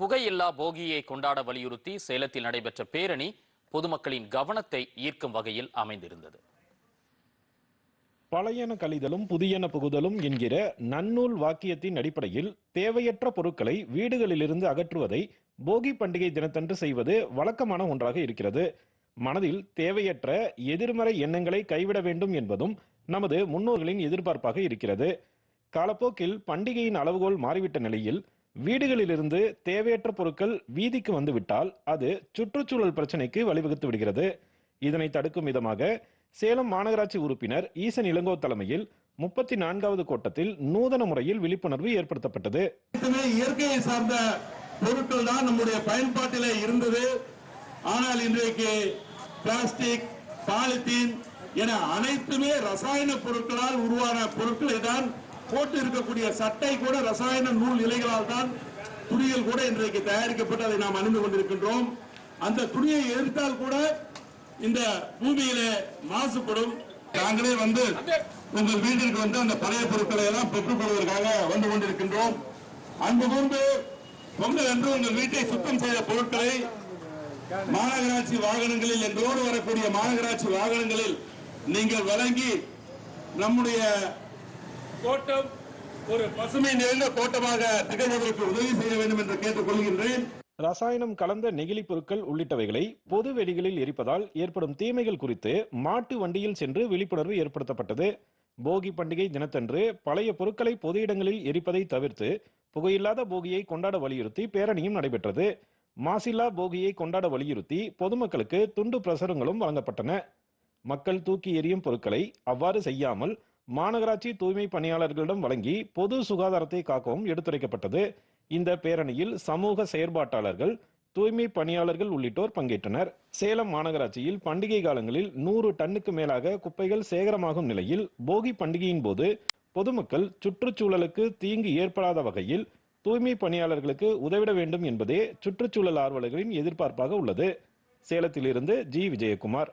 புகையில்லா போகியை கொண்டாட வலியுறுத்தி சேலத்தில் நடைபெற்ற பேரணி பொதுமக்களின் கவனத்தை ஈர்க்கும் வகையில் அமைந்திருந்தது. பழையன கழிதலும் புதியன புகுதலும் என்கிற நன்னூல் வாக்கியத்தின் அடிப்படையில் தேவையற்ற பொருட்களை வீடுகளிலிருந்து அகற்றுவதை போகி பண்டிகை தினத்தன்று செய்வது வழக்கமான ஒன்றாக இருக்கிறது. மனதில் தேவையற்ற எதிர்மறை எண்ணங்களை கைவிட வேண்டும் என்பதும் நமது முன்னோர்களின் எதிர்பார்ப்பாக இருக்கிறது. காலப்போக்கில் பண்டிகையின் அளவுகோல் மாறிவிட்ட நிலையில் வீடுகளிலிருந்து தேவையற்ற பொருட்கள் வீதிக்கு வந்துவிட்டால் அது சுற்றுச்சூழல் பிரச்சனைக்கு வழிவகுத்து விடுகிறது. இதனை தடுக்கும் விதமாக சேலம் மாநகராட்சி உறுப்பினர் ஈசன் இளங்கோ தலைமையில் முப்பத்தி நான்காவது கோட்டத்தில் நூதன முறையில் விழிப்புணர்வு ஏற்படுத்தப்பட்டது. இயற்கையை சார்ந்த பொருட்கள் தான் நம்முடைய பயன்பாட்டிலே இருந்தது. ஆனால் இன்றைக்கு பிளாஸ்டிக் பாலித்தீன் என அனைத்துமே ரசாயன பொருட்களால் உருவான பொருட்களை தான் போட்டு இருக்கக்கூடிய சட்டை கூட ரசாயன நூல் இலைகளால் தான் துணிகள் கூட இன்றைக்கு தயாரிக்கப்பட்டு அதை நாம் அணிந்து கொண்டிருக்கின்றோம். அந்த துணியை எதிர்த்தால் கூட இந்த பூமியிலே மாசுபடும். நாங்களே வந்து உங்கள் வீட்டிற்கு வந்து அந்த பழைய பொருட்களை எல்லாம் பெற்றுக் கொள்வதற்காக வந்து கொண்டிருக்கின்றோம். அன்பு கூர்ந்து பொங்கல் என்று உங்கள் வீட்டை சுத்தம் செய்த பொருட்களை மாநகராட்சி வாகனங்களில் எங்களோடு வரக்கூடிய மாநகராட்சி வாகனங்களில் நீங்கள் வழங்கி நம்முடைய கோட்டம் ஒரு பசுமை நிறைந்த கோட்டமாக திகழ்வதற்கு உதவி செய்ய வேண்டும் என்று கேட்டுக் கொள்கின்றேன். ரசாயனம் கலந்த நெகிழி பொருட்கள் உள்ளிட்டவைகளை பொது வெளிகளில் எரிப்பதால் ஏற்படும் தீமைகள் குறித்து மாட்டு வண்டியில் சென்று விழிப்புணர்வு ஏற்படுத்தப்பட்டது. போகி பண்டிகை தினத்தன்று பழைய பொருட்களை பொது இடங்களில் எரிப்பதை தவிர்த்து புகையில்லாத போகியை கொண்டாட வலியுறுத்தி பேரணியும் நடைபெற்றது. மாசில்லா போகியை கொண்டாட வலியுறுத்தி பொதுமக்களுக்கு துண்டு பிரசுரங்களும் வழங்கப்பட்டன. மக்கள் தூக்கி எறியும் பொருட்களை அவ்வாறு செய்யாமல் மாநகராட்சி தூய்மை பணியாளர்களிடம் வழங்கி பொது சுகாதாரத்தை காக்கவும் எடுத்துரைக்கப்பட்டது. இந்த பேரணியில் சமூக செயற்பாட்டாளர்கள் தூய்மை பணியாளர்கள் உள்ளிட்டோர் பங்கேற்றனர். சேலம் மாநகராட்சியில் பண்டிகை காலங்களில் நூறு டன்னுக்கு மேலாக குப்பைகள் சேகரமாகும் நிலையில் போகி பண்டிகையின் போது பொதுமக்கள் சுற்றுச்சூழலுக்கு தீங்கு ஏற்படாத வகையில் தூய்மை பணியாளர்களுக்கு உதவிட வேண்டும் என்பதே சுற்றுச்சூழல் ஆர்வலர்களின் எதிர்பார்ப்பாக உள்ளது. சேலத்திலிருந்து ஜி. விஜயகுமார்.